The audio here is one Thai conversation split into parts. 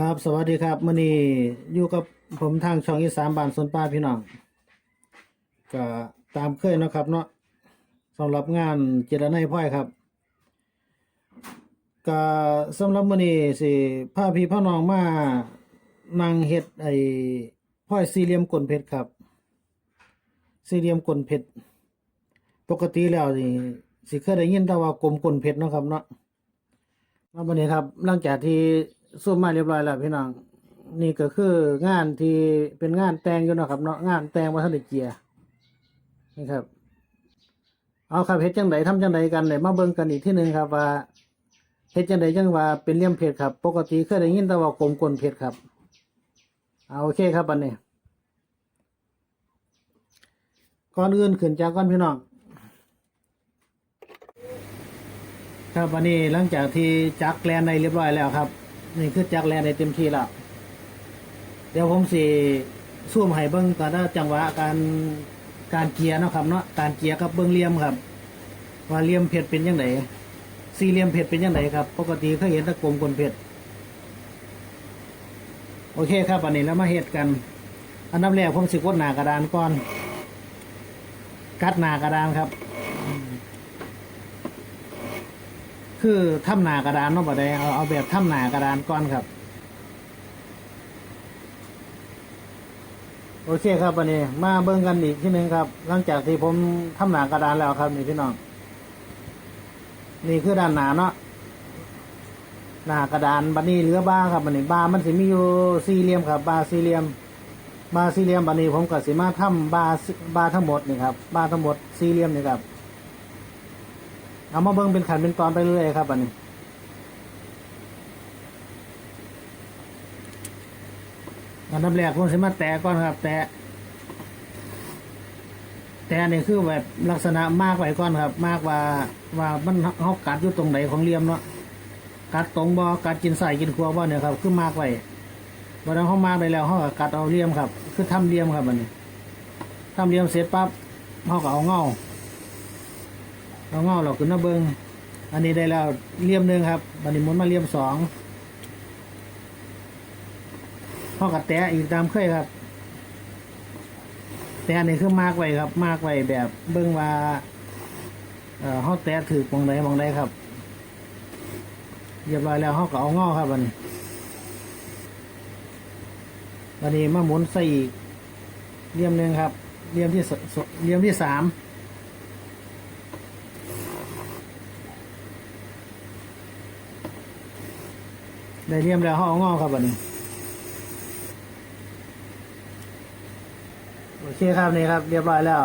ครับ สวัสดีครับมื่อนี้อยู่กับผมทางช่องอีสานบ้านสวนป่าพี่น้องก็ตามเคยนะครับเนาะสำหรับงานเจรไนพ่อยครับก็สำหรับมื่อนี้สิพาพี่พ่อน้องมานั่งเฮ็ดไอ้พ่อยสี่เหลี่ยมกลนเพชรครับ สี่เหลี่ยมกลนเพชรปกติแล้วนี่สิเคยได้ยินแต่ว่ากลมกลนเพชรนะครับเนาะครับวันนี้ครับหลังจากที่ สู้มาเรียบร้อยแล้วพี่น้องนี่ก็คืองานที่เป็นงานแต่งอยู่นะครับเนาะงานแต่งวัฒนธรรมเกียร์นี่ครับ เอาครับเฮ็ดจังไดทำจังไดกันเลยมาเบิ่งกันอีกที่หนึ่งครับว่าเฮ็ดจังไดจังว่าเป็นเลี่ยมเพชรครับ ปกติเคยได้ยินแต่ว่ากลมกลเพชรครับเอาโอเคครับบัดนี้ก่อนอื่นขึ้นจากก่อนพี่น้องครับวันนี้หลังจากที่จักแลนในเรียบร้อยแล้วครับ นี่คือจักแลนในเต็มที่แล้ว เดี๋ยวผมสิสู้มให้เบิ้งกันนะจังหวะการการเกียร์นะครับเนาะการเกียร์กับเบิ้งเลี่ยมครับ ว่าเลี่ยมเพชรเป็นยังไงสี่เหลี่ยมเพชรเป็นยังไงครับ ปกติเคยเห็นตะกลมกลเพชรโอเคครับวันนี้แล้วมาเฮ็ดกัน อันดับแรกผมสิกดหนากระดานก่อน กัดหนากระดานครับ คือทำหนากระดานเนาะบ่ได้เอาเอาแบบทำหนากระดานก่อนครับ โอเคครับวันนี้ มาเบิ่งกันอีกที่หนึ่งครับ หลังจากที่ผมทำหนากระดานแล้วครับ นี่พี่น้อง นี่คือด้านหนาเนาะหนากระดานบันนี้เหลือบ้าครับบันนี้บ้ามันสิมีอยู่สี่เหลี่ยมครับบ้าสี่เหลี่ยมบ้าสี่เหลี่ยมบันนี้ผมก็สิมาทำบ้าบ้าทั้งหมดนี่ครับบ้าทั้งหมดสี่เหลี่ยมนี่ครับ เอามาเบิ่งเป็นขันเป็นตอนไปเรื่อยครับอันนี้อันดับแรกผมสิมาแตะก่อนครับ แตะแตะนี่คือแบบลักษณะมากไว้ก่อนครับ มากว่าว่ามันเขากัดอยู่ตรงไหนของเหลี่ยมเนาะกัดตรงบ่กัดกินใส่กินครัวบ่เนี่ยครับ คือมากไว้พอนั้นเขามากได้แล้วเขาก็กัดเอาเหลี่ยมครับ คือทำเหลี่ยมครับอันนี้ทำเหลี่ยมเสร็จปั๊บเขาก็เอาเงา เอาเงาเราขึ้นมาเบิงอันนี้ได้แล้วเลี่ยมหนึ่งครับบันนี้มุนมาเลี่ยมสองพ่อกับแตะอีกตามเคยครับแต่อันนี้คือมากไว้ครับ มากไว้แบบเบิ้งว่าเอ่อเขาแตะถือมองใดมองใดครับเรียบร้อยแล้วเขาก็เอาเงาครับบันบันนี้มาหมุนใส่อีกเลี่ยมหนึ่งครับเลี่ยมที่สสเลี่ยมที่สาม ได้เรียมแล้วเขาเอางอครับวันนี้ โอเคครับนี่ครับ เรียบร้อยแล้ว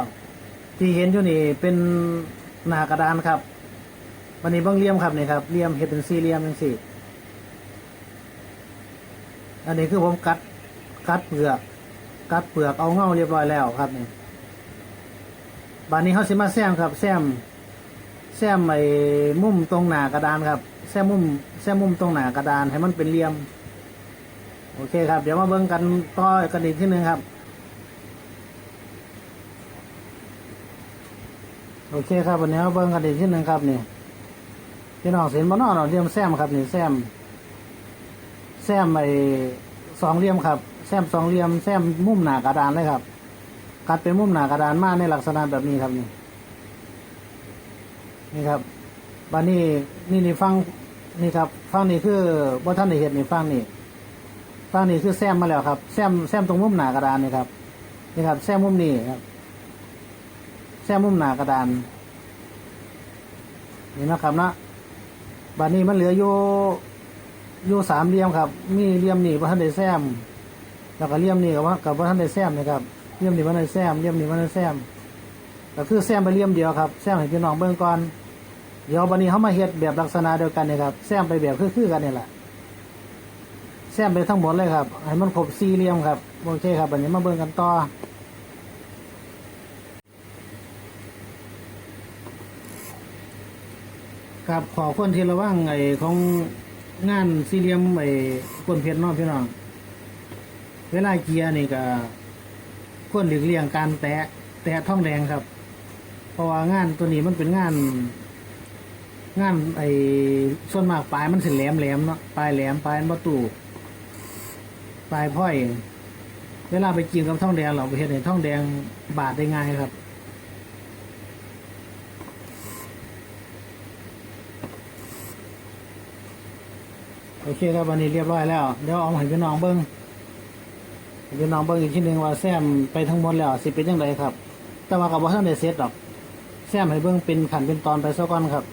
ที่เห็นอยู่นี่เป็นหน้ากระดานครับ วันนี้บ้างเลี่ยมครับนี่ครับเลี่ยมเห็ดเป็นสี่เหลี่ยมเป็นสี่อันนี้คือผมกัดกัดเปลือก กัดเปลือกเอาเงาเรียบร้อยแล้วครับนี่บานนี้เขาสิมาแซมครับ แซมแซมไอ้มุมตรงหน้ากระดานครับ แซมมุมแซมมุมตรงหนากระดานให้มันเป็นเหลี่ยม โอเคครับ เดี๋ยวมาเบิ่งกันต่อกันอีกทีหนึ่งครับ โอเคครับวันนี้มาเบิ่งกันอีกทีหนึ่งครับนี่พี่น้องเห็นบ่เนอเราเหลี่ยมแซมครับนี่แซมแซมไอ้สองเหลี่ยมครับแซมสองเหลี่ยมแซมมุมหนากระดานเลยครับกัดเป็นมุมหนากระดานมาในลักษณะแบบนี้ครับนี่นี่ครับบ้านนี้นี่นี่ฟัง นี่ครับฟังนี่คือว่ท่านได้เห็นนี่ฟังนี่ฟังนี่คือแซมมาแล้วครับแซมแซมตรงมุมหนากระดานนี่ครับนี่ครับแซมมุมนี้ครับ แซมมุมหนากระดานนี่นะครับนะบ้านนี้มันเหลืออยู่อยู่สามเหลี่ยมครับ มีเหลี่ยมนี่ว่ท่านได้แซมแล้วก็เหลี่ยมนี่กับว่ากับว่ท่านได้แซมนะครับเหลี่ยมนี่ว่ท่านได้แซมเหลี่ยมนี่ว่ท่านได้แซมก็คือแซมไปเหลี่ยมเดียวครับแซมให้พี่น้องเบิ่งก่อน เดี๋ยววันนี้เขามาเฮ็ดแบบลักษณะเดียวกันนี่ครับแซมไปแบบคือๆกันนี่แหละแซมไปทั้งหมดเลยครับ ให้มันครบสี่เหลี่ยมครับโอเคครับวันนี้มาเบิ่งกันต่อครับขอคนที่ระว่างไอ้ของงานสี่เหลี่ยมไอ้ก้นเพชรน้องพี่น้องเวลาเกียร์นี่ก็ควรหลีกเลี่ยงการแตะแตะท่องแดงครับ เพราะว่างานตัวนี้มันเป็นงาน งานไอ้ส่วนมากปลายมันสิแหลมแหลมเนาะปลายแหลมปลายประตูปลายพ้อย เวลาไปกินกับท่องแดงเราไปเห็นเห็นท่องแดงบาดได้ง่ายครับโอเคครับวันนี้เรียบร้อยแล้วเดี๋ยวเอาให้พี่น้องเบิ้งพี่น้องเบิ้งอีกทีหนึ่งว่าแซมไปทั้งหมดแล้วสิเป็นยังไงครับ แต่ว่ากับว่าท่านได้เซตดอก แซมให้เบิ้งเป็นขันเป็นตอนไปซะก่อนครับ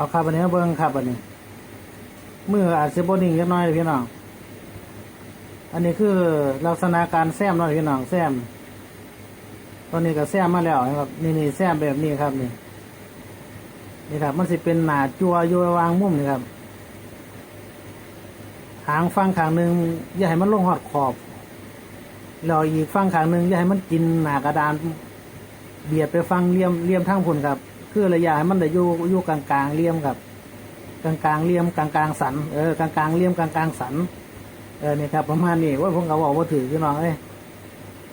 เอาครับวันนี้มาเบิ้งครับวันนี้มืออาจจะบนิ่งเล็กน้อยพี่น้อง อันนี้คือลักษณะการแซมน้อยพี่น้องแซม ตอนนี้ก็แซมมาแล้วนะครับ นี่นี่แซมแบบนี้ครับนี่ นี่ครับ มันสิเป็นหนาจัวอยู่วางมุมนี่ครับ หางฟังขางหนึ่งอย่าให้มันลงหอดขอบแล้วอีกฟังขางหนึ่งอย่าให้มันกินหนากระดาน เบียดไปฟังเลี่ยมเลี่ยมทางพุ่นครับ คือระยะให้มันได้อยู่อยู่กลางกลางๆเลี่ยมครับ กลางกลางๆเลี่ยมกลางกลางๆสันเออกลางกลางๆเลี่ยมกลางกลางๆสันเออนี่ครับประมาณนี้ว่าผมก็บอกว่าถือพี่น้องเอ้ย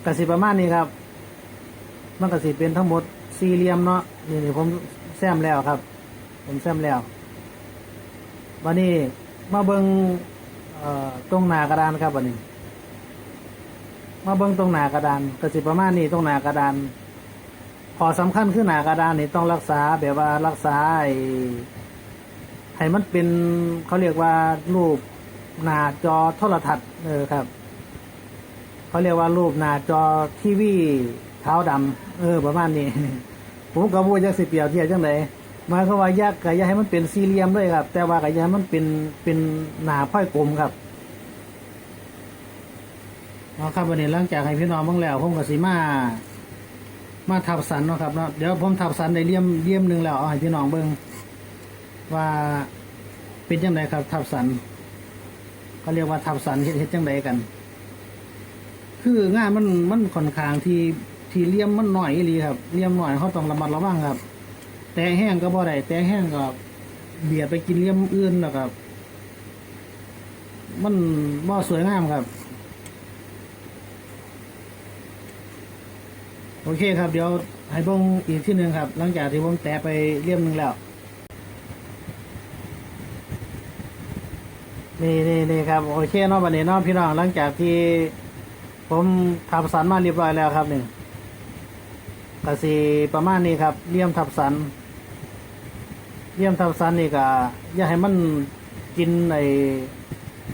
กสิประมาณนี้ครับ มันก็สิเป็นทั้งหมดสี่เหลี่ยมเนาะนี่นี่ผมแซมแล้วครับ ผมแซมแล้ววันนี้มาเบิงตรงหนากระดานครับวันนี้ มาเบิงตรงหนากระดานก็สิประมาณนี้ตรงหนากระดาน พอสำคัญคือหนากระดานนี่ต้องรักษาแบบว่ารักษาไอ้ให้มันเป็นเขาเรียกว่ารูปหน้าจอโทรทัศน์เออครับเขาเรียกว่ารูปหน้าจอทีวีขาวดำเออ ประมาณนี้ ผมก็พูดจักสิเปียบเทียบจังไดหมายความว่ายักก็อย่าให้มันเป็นสี่เหลี่ยมด้วยครับ แต่ว่าก็อย่าให้มันเป็นเป็นหนาพ้อยกลมครับเอาครับวันนี้หลังจากให้พี่น้องเบ้างแล้วผมก็สิมา มาทับสันเนาะครับเนาะเดี๋ยวผมทับสันในเลี่ยมเลี่ยมหนึ่งแล้วเอาให้พี่น้องเบิ่งว่าเป็นจังไดครับ ทับสันเขาเรียกว่าทับสันเฮ็ดเฮ็ดจังไดกัน คืองานมันมันค่อนข้างที่ที่เลี่ยมมันหน่อยอีหลีครับเลี่ยมหน่อยเขาต้องระมัดระวังครับ แต่แห้งก็บ่ได้แต่แห้งก็เบียดไปกินเลี่ยมอื่นแล้วครับ มันบ่สวยงามครับ โอเคครับเดี๋ยวให้บิ่งอีกที่หนึ่งครับ หลังจากที่ผมแตะไปเลี่ยมหนึ่งแล้ว นี่นี่นี่ครับโอเคเนาะบัดนี้เนาะพี่น้องหลังจากที่ผมทับสันมาเรียบร้อยแล้วครับหนี่งกสีประมาณนี้ครับเลี่ยมทับสันเลี่ยมทับสันนี่ก็อย่าให้มันกินไอ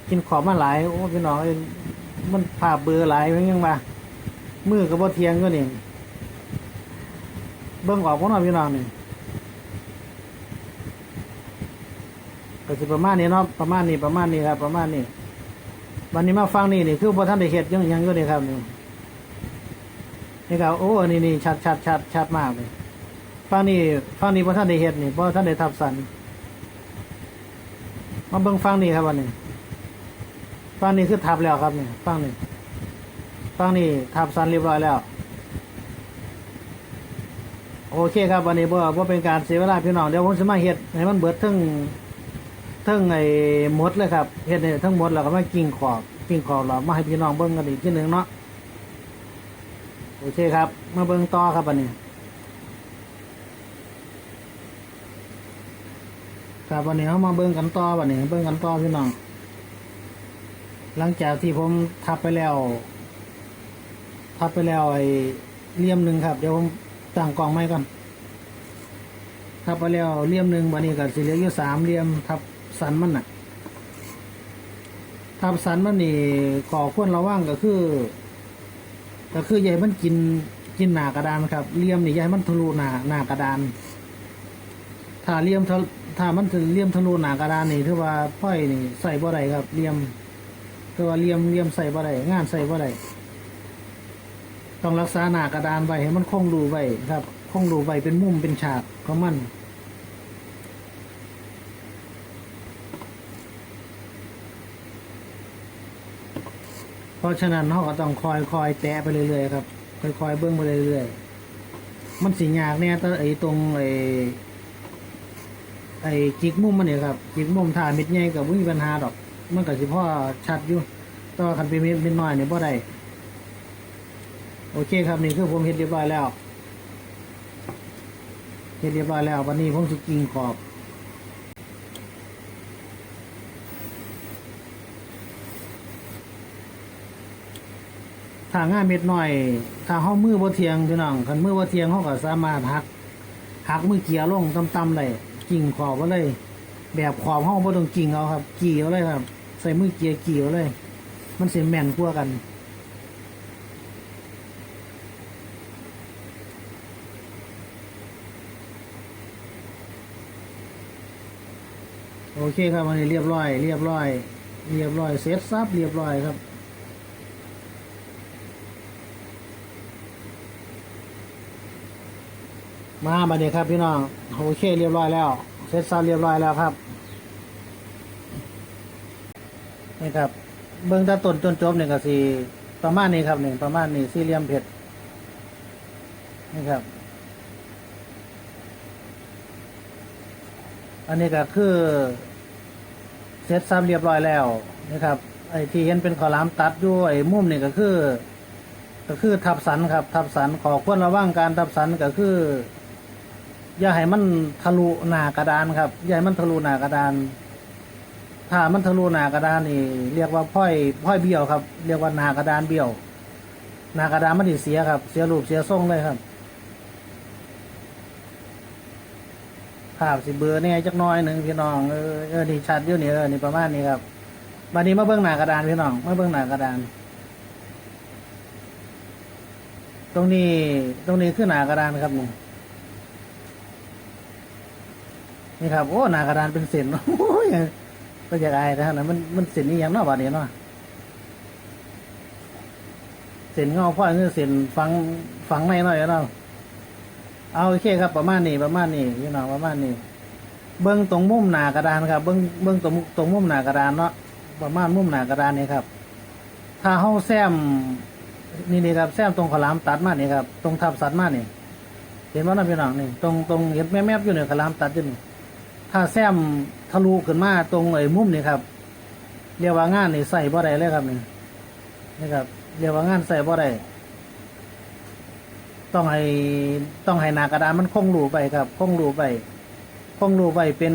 กินขอบมาหลายโอ้พี่น้องมันภาพเบื่อหลายมันยังมามือกับบ่เทียงก็นี่ เบิ่งออกพ่น้องพี่น้องนี่ก็สิประมาณนี้เนาะประมาณนี้ประมาณนี้ครับ ประมาณนี้วันนี้มาฟังนี่นี่คือพอท่านได้เห็ดยังยังอยู่นี่ครับนี่นี่ครับโอ้อันนี่นี่ชัดชัดชัดชัดมากเลยฟังนี่ฟังนี่พอท่านได้เห็ดนี่พอท่านได้ทับสันมาเบิ่งฟังนี่ครับวันนี้ฟังนี่คือทับแล้วครับนี่ฟังนี่ฟังนี่ทับสันเรียบร้อยแล้ว โอเคครับวันนี้บ่บ่เป็นการเสียเวลาพี่น้องเดี๋ยวผมจะมาเห็ดให้มันเบิดทั้งทั้งไอ้หมดเลยครับเฮ็ดให้ทั้งหมดแล้วก็มากิ่งขอบกิ่งขอบเรามาให้พี่น้องเบิ่งกันอีกทีหนึ่งเนาะโอเคครับ มาเบิ่งต่อครับอันนี้ครับวันนี้เรามาเบิ่งกันต่อวันนี้เบิ่งกันต่อพี่น้อง หลังจากที่ผมทับไปแล้ว ทับไปแล้วไอ้เลี่ยมหนึ่งครับเดี๋ยวผม ตั้งกองไม้ก่อนทับไปแล้วเลี่ยมหนึ่งวันนี้ก็สิเหลืออยู่สามเลี่ยมทับสันมันน่ะทับสันมันนี่ก่อควรระวังก็คือ ก็คือใหญ่มันกินกินหนากระดานครับเลี่ยมนี่ใหญ่มันทะลุหนาหนากระดาน ถ้าเลี่ยมถ้ามันถึงเลี่ยมทะลุหนากระดานนี่ถือว่าพ่อยนี่ใส่บ่ได้ครับเลี่ยมคือว่าเหลี่ยมเลี่ยมใส่บ่ได้งานใส่บ่ได้ ต้องรักษาหนากระดานไว้ให้มันคงรูไว้ครับ คงรูไว้เป็นมุมเป็นฉากของมันเพราะฉะนั้นเราก็ต้องคอยคอยแตะไปเรื่อยๆครับคอยๆเบิ้องไปเรื่อยๆมันสิยากเนี่ยแต่ไอ้ตรงไอ้ไอ้จิกมุมมันเนี่ยครับจิกมุมถ่าเม็ดใหญ่กับไม่มีปัญหาดอก มันก็สิพ่อชัดอยู่ต่ว่าคันเป็นเม็ดเม็ดน้อยเนี่ยพ่ได้ โอเคครับนี่คือผมเห็นเรียบร้อยแล้วเฮ็ดเรียบร้อยแล้ว วันนี้ผมสิกิ่งขอบถ้างานเม็ดหน้อย ถ้าเฮามือบ่เทียงพี่น้องคันมือบ่เทียงเฮาก็สามารถหักหักมือเกียร์ลงต่ำๆได้กิ่งขอบไว้เลย แบบขอบเฮาบ่ต้องกิ่งเอาครับ กี่เอาเลยครับ ใส่มือเกียร์กี่เอาเลย มันเสิแม่นกว่ากัน อเคครับวันนี้เรียบร้อย เรียบร้อย เรียบร้อยเสร็จซับเรียบร้อยครับมาบัดนี้ครับพี่น้องโอเคเรียบร้อยแล้วเสร็จซับเรียบร้อยแล้วครับนี่ครับ เบื้องตาต้นจนจบเนี่ยก็สีประมาณนี้ครับหนึ่งประมาณนี้สี่เหลี่ยมเพชรนี่ครับ อันนี้ก็คือ เสร็จซ้ำเรียบร้อยแล้วนะครับไอ้ที่เห็นเป็นขอลามตัดอยู่ไอ้มุมนี่ก็คือ ก็คือทับสันครับ ทับสันขอควรระวังการทับสันก็คือ อย่าให้มันทะลุหน้ากระดานครับอย่าให้มันทะลุหน้ากระดาน ถ้ามันทะลุหน้ากระดานนี่ เรียกว่าพ้อยพ้อยเบี้ยวครับ เรียกว่าหน้ากระดานเบี้ยวหน้ากระดานมันดิเสียครับ เสียรูปเสียทรงเลยครับ ภาพสิเบือเนี่ยจักน้อยหนึ่งพี่น้องเออเออนี่ชัดอยู่นี่เออนี่ประมาณนี้ครับบัดนี้มาเบื้องหน้ากระดานพี่น้องมาเบื้องหน้ากระดาน ตรงนี้ตรงนี้คือหน้ากระดานครับนี่นี่ครับโอ้หน้ากระดานเป็นเส้นโอ้ยก็จะอายนะฮะมันมันเส้นนี้ยังนอกบัดนี้เนาะเส้นเงาพ่อคือเส้นฝังฝังในหน่อยเนาะ เอาโอเคครับประมาณนี้ประมาณนี้พี่น้องประมาณนี้เบื้องตรงมุมหนากระดานครับเบื้องเบื้องตรงตรงมุมหนากระดานเนาะประมาณมุมหนากระดานนี่ครับ ถ้าเฮาแซมนี่นี่ครับแซมตรงขลามตัดมานี่ครับตรงทับสัตว์มานี่เห็นว่านะพี่น้องนี่ตรงตรงเห็นแม่แมบอยู่เนี่ยขลามตัดอยู่นี่ถ้าแซมทะลุขึ้นมาตรงไอ้มุมนี่ครับเรียกว่างานนี่ใส่บ่ได้เลยครับนี่นี่ครับเรียกว่างานใส่บ่ได้ ต้องให้ต้องให้หนากระดานมันคงรูไปครับ คงรูไปคงรูไปเป็น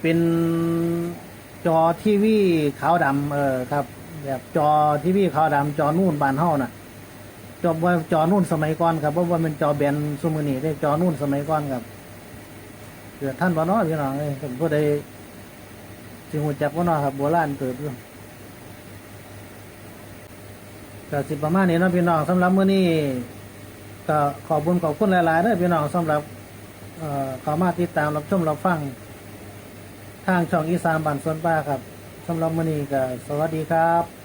เป็นจอทีวีขาวดำเออครับ แบบจอทีวีขาวดำจอนู่นบานเฮาน่ะจอว่าจอนู่นสมัยก่อนครับเพราะว่ามันจอแบนซุมือนี่ได้จอนู่นสมัยก่อนครับเกิดท่านบ่เนาะพี่น้องเอ้ยผมก็ได้สิหูจักบ่เนาะครับโบราณเติบอยู่ ก็สิประมาณนี้เนาะพี่น้องสำหรับมื้อนี้ก็ขอบคุญขอบคุณหลายๆเด้อพี่น้องสำหรับเอ่อเข้ามาติดตามรับชมรับฟัง ทางช่องอีสานบ้านสวนป้าครับสำหรับมื้อนี้ก็สวัสดีครับ